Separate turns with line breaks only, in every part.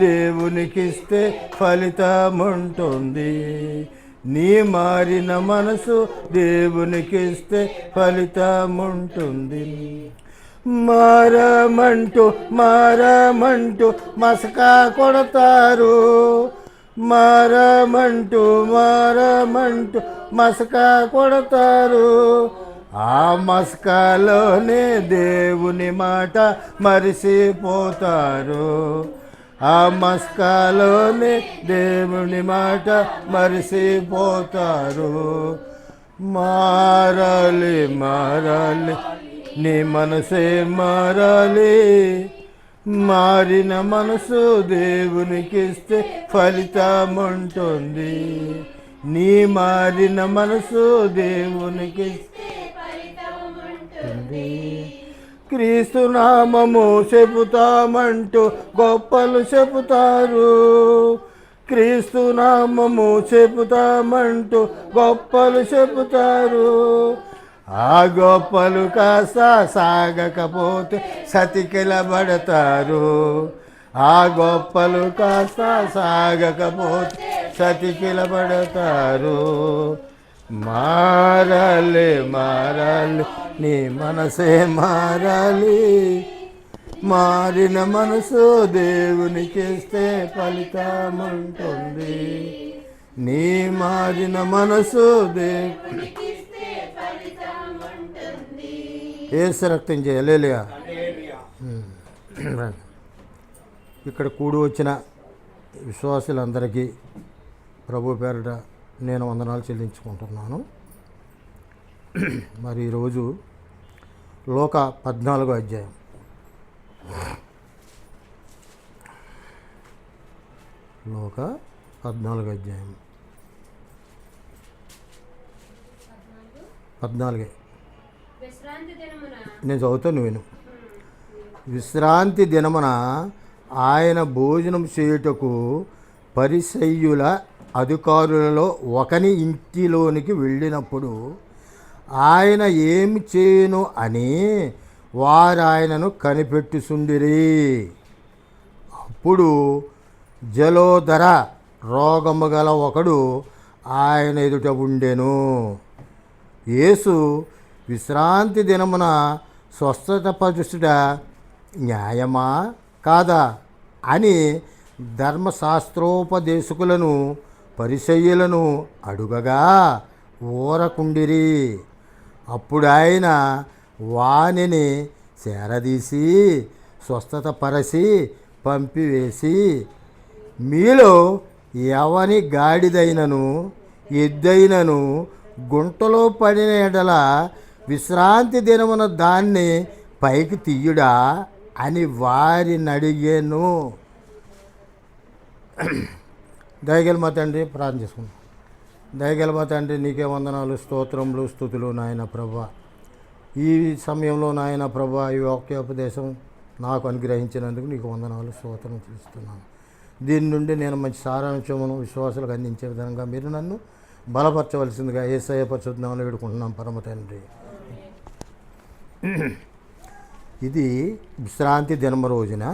దేవునికిస్తే ఫలితముంటుంది. నీ మారిన మనసు దేవునికిస్తే ఫలితముంటుంది. మారమంటూ మారమంటూ మసకా కొడతారు. మారమంటూ మారమంటూ మసకా కొడతారు. ఆ మస్కాలోనే దేవుని మాట మరిసిపోతారు. ఆ మస్కాలోనే దేవుని మాట మరిసిపోతారు. మారాలి మారాలి నీ మనసే మారాలి. మారిన మనసు దేవునికిస్తే ఫలితం ఉంటుంది నీ మారిన మనసు దేవునికిస్తే ఉంటుంది క్రీస్తు నామము చెబుతామంటూ గొప్పలు చెబుతారు. క్రీస్తు నామము చెబుతామంటూ గొప్పలు చెబుతారు. ఆ గొప్పలు కాస్త సాగకపోతే సతికిలబడతారు. ఆ గొప్పలు కాస్త సాగకపోతే సతికిలబడతారు. మారాలి మారాలి. నీ మనసే మారాలి. మారిన మనసు దేవునికిస్తే ఫలితముంటుంది. నీ మారిన మనసు దేవుని ఏసు రక్తం చేయలేలియా ఇక్కడ కూడి వచ్చిన విశ్వాసులందరికీ ప్రభు పేరిట నేను వందనాలు చెల్లించుకుంటున్నాను. మరి ఈరోజు లోక పద్నాలుగో అధ్యాయం. లోక పద్నాలుగో అధ్యాయం. పద్నాలుగే. నేను చదువుతాను విను. విశ్రాంతి దినమున ఆయన భోజనం చేయుటకు పరిసయ్యుల అధికారులలో ఒకని ఇంటిలోనికి వెళ్ళినప్పుడు ఆయన ఏమి చేయను అని వారు ఆయనను కనిపెట్టుచుండిరి. అప్పుడు జలోదర రోగము గల ఒకడు ఆయన ఎదుట ఉండెను. యేసు విశ్రాంతి దినమున స్వస్థత పరుచుట న్యాయమా కాదా అని ధర్మశాస్త్రోపదేశకులను పరిచయ్యులను అడుగగా ఊరకుండిరి. అప్పుడు ఆయన వానిని చేరదీసి స్వస్థత పరసి పంపివేసి మీలో ఎవని గాడిదైనను ఎద్దైనను గుంటలో పడిన ఎడల విశ్రాంతి దినమున దాన్ని పైకి తీయుడా అని వారిని అడిగాను దయగల మా తండ్రి ప్రార్థన చేసుకుందాం. దయగల మా తండ్రి నీకే వందనాలు స్తోత్రములు స్థుతులు నాయన ప్రభా. ఈ సమయంలో నాయన ప్రభా ఈ వాక్యోపదేశం నాకు అనుగ్రహించినందుకు నీకు వందనాలు స్తోత్రం చేస్తున్నాను దీని నుండి నేను మంచి సారాంశమును విశ్వాసాలకు అందించే విధంగా మీరు నన్ను బలపరచవలసిందిగా ఏసఐ పరిశుద్ధంలో వేడుకుంటున్నాం పరమ తండ్రి. ఇది విశ్రాంతి దినమ రోజున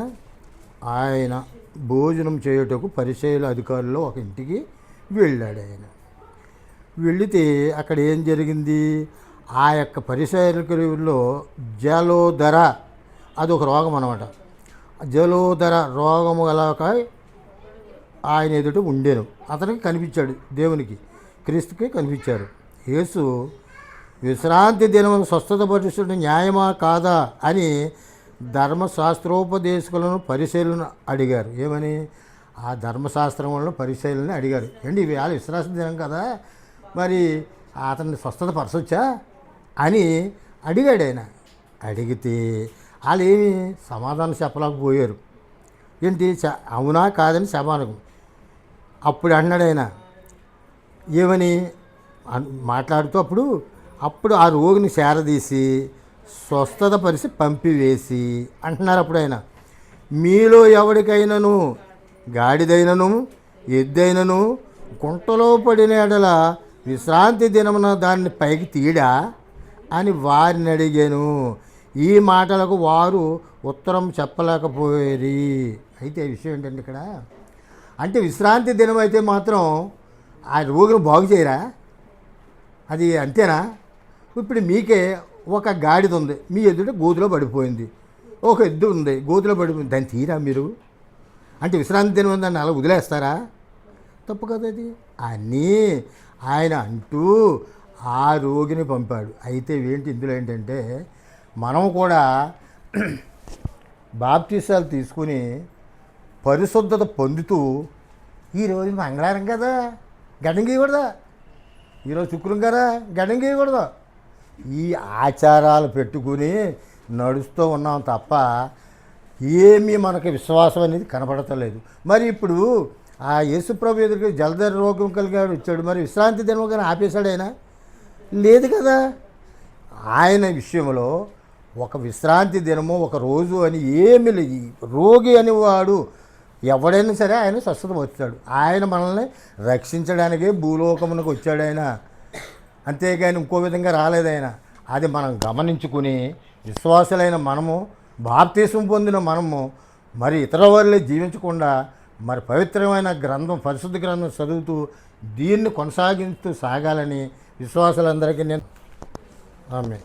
ఆయన భోజనం చేయుటకు పరిచయాల అధికారులు ఒక ఇంటికి వెళ్ళాడు ఆయన. వెళితే అక్కడ ఏం జరిగింది? ఆ యొక్క పరిచయకుల్లో జలోదర అదొక రోగం అనమాట జలోదర రోగము గలక ఆయన ఎదుట ఉండేను. అతనికి కనిపించాడు దేవునికి క్రీస్తుకి కనిపించారు. యేసు విశ్రాంతి దినం స్వస్థత పరుచుట న్యాయమా కాదా అని ధర్మశాస్త్రోపదేశకులను పరిశీలన అడిగారు. ఏమని? ఆ ధర్మశాస్త్రం వాళ్ళను పరిశీలన అడిగారు. ఏంటి? ఇవాళ విశ్రాంతి దినం కదా? మరి అతన్ని స్వస్థత పరచొచ్చా? అని అడిగాడు ఆయన. అడిగితే వాళ్ళు ఏమి సమాధానం చెప్పలేకపోయారు. ఏంటి? చ- అవునా కాదని సమానకం అప్పుడు అన్నాడు ఆయన. ఏమని? అన్- మాట్లాడుతూ అప్పుడు అప్పుడు ఆ రోగిని చేరదీసి స్వస్థత పరిచి పంపివేసి అంటున్నారు అప్పుడు ఆయన మీలో ఎవరికైనాను గాడిదైనను ఎద్దైనను గుంటలో పడిన ఎడల విశ్రాంతి దినమున దాన్ని పైకి తీయడా అని వారిని అడిగాను. ఈ మాటలకు వారు ఉత్తరం చెప్పలేకపోయేది అయితే విషయం ఏంటంటే ఇక్కడ? అంటే విశ్రాంతి దినం అయితే మాత్రం ఆ రోగిని బాగు చేయరా? అది అంతేనా? ఇప్పుడు మీకే ఒక గాడిద ఉంది మీ ఎదుట గోతులో పడిపోయింది. ఒక ఎద్దు ఉంది. గోతులో పడిపోయింది. దాన్ని తీరా మీరు? అంటే విశ్రాంతి దినం దాన్ని అలా వదిలేస్తారా? తప్పు కదా అది అని ఆయన అంటూ ఆ రోగిని పంపాడు. అయితే ఏంటి ఇందులో ఏంటంటే మనం కూడా బాప్తీసాలు తీసుకుని పరిశుద్ధత పొందుతూ ఈరోజు మంగళవారం కదా? గడ్డం గీయకూడదా ఈరోజు శుక్రం కదా? గడ్డం గీయకూడదు ఈ ఆచారాలు పెట్టుకుని నడుస్తూ ఉన్నాం తప్ప ఏమీ మనకు విశ్వాసం అనేది కనపడతలేదు మరి ఇప్పుడు ఆ యేసుప్రభు ఎదురుకు జలధర రోగం కలిగాడు వచ్చాడు. మరి విశ్రాంతి దినం కానీ ఆపేశాడు ఆయన. లేదు కదా. ఆయన విషయంలో ఒక విశ్రాంతి దినము ఒక రోజు అని ఏమి లేదు. రోగి అనేవాడు ఎవడైనా సరే ఆయన స్వస్థత వచ్చాడు. ఆయన మనల్ని రక్షించడానికే భూలోకమునకు వచ్చాడు ఆయన. అంతేగాని ఇంకో విధంగా రాలేదు ఆయన. అది మనం గమనించుకుని విశ్వాసులైన మనము బాప్తీసం పొందిన మనము మరి ఇతర వాళ్ళే జీవించకుండా మరి పవిత్రమైన గ్రంథం పరిశుద్ధ గ్రంథం చదువుతూ దీన్ని కొనసాగిస్తూ సాగాలని విశ్వాసులందరికీ నేను ఆమె